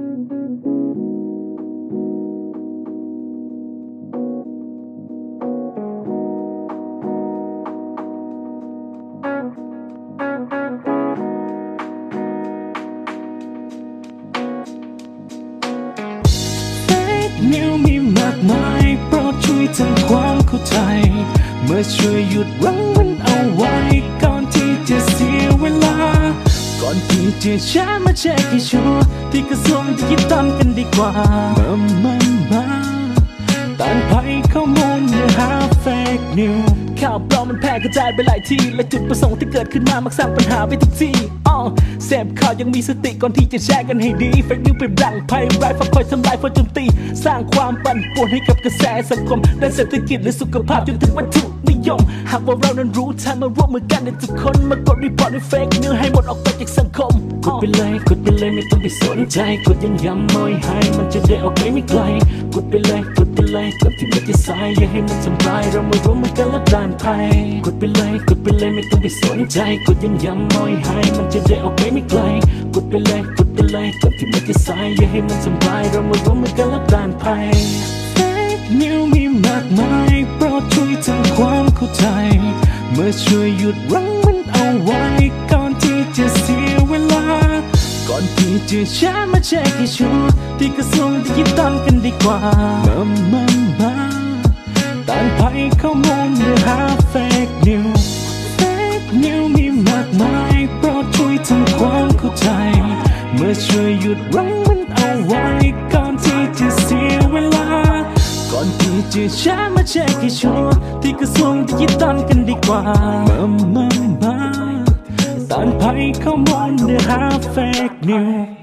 เฟกนิวมีมากมายโปรดช่วยทำความเข้าใจ เมื่อช่วยหยุดรั้ง อนที่จะแชร์มาเช็คให้ชัวร์ที่กระทรวงดิจิตอลกันดีกว่ามามามาต้านภัยข้อมูลเนื้อหาเฟกนิวข่าวปลอมมันแพร่กระจายไปหลายที่ และจุดประสงค์ที่เกิดขึ้นมามักสร้างปัญหาไปทุกที่อ๋อเสพข่าวยังมีสติก่อนที่จะแชร์กันให้ดีเฟกนิวเป็นรังภัยร้ายฝักคอยทำลายเพื่อโจมตีสร้างความ ปวนให้กับกระแสสังคมด้านเศรษฐกิจหรือสุขภาพจนถึงวัตถุนิยม หากว่าเรานั้นรู้ทันมาร่วมมือกันในทุกคนมากดรีพอร์ตในเฟกนิวให้หมดออกไปจากสังคมกดไปเลยกดไปเลยไม่ต้องไปสนใจกดยังย้ำมอยให้มันจะได้ออกไปไม่ไกลกดไปเลยกดไปเลยก่อนที่มันจะสายอย่าให้มันทำร้ายเรามาร่วมมือกันและด้านภัยกดไปเลยกดไปเลยไม่ต้องไปสนใจกดยังย้ำมอยให้มันจะได้ออกไปไม่ไกลกดไปเลยกดไปเลยก่อนที่มันจะสายอย่าให้มันทำร้ายเรามาร่วมมือกันและด้านภัย Fake News มีมากมายโปรดช่วยทำความเข้าใจ เมื่อช่วยหยุดรั้งมันเอาไว้ ก่อนที่จะเสียเวลา ก่อนที่จะแชร์มาเช็คให้ชัวร์ที่กระทรวงดิจิตอลกันดีกว่ามามามาต้านภัยข้อมูลเนื้อหา Fake News Fake News มีมากมายโปรดช่วยทำความเข้าใจ เมื่อช่วยหยุดรั้งมันเอาไว้ ชร์มาเช็คให้ชัวร์ที่กระทรวงดิจิตอลกันดีกว่ามามามาต้านภัยข้อมูลเนื้อหา Fake News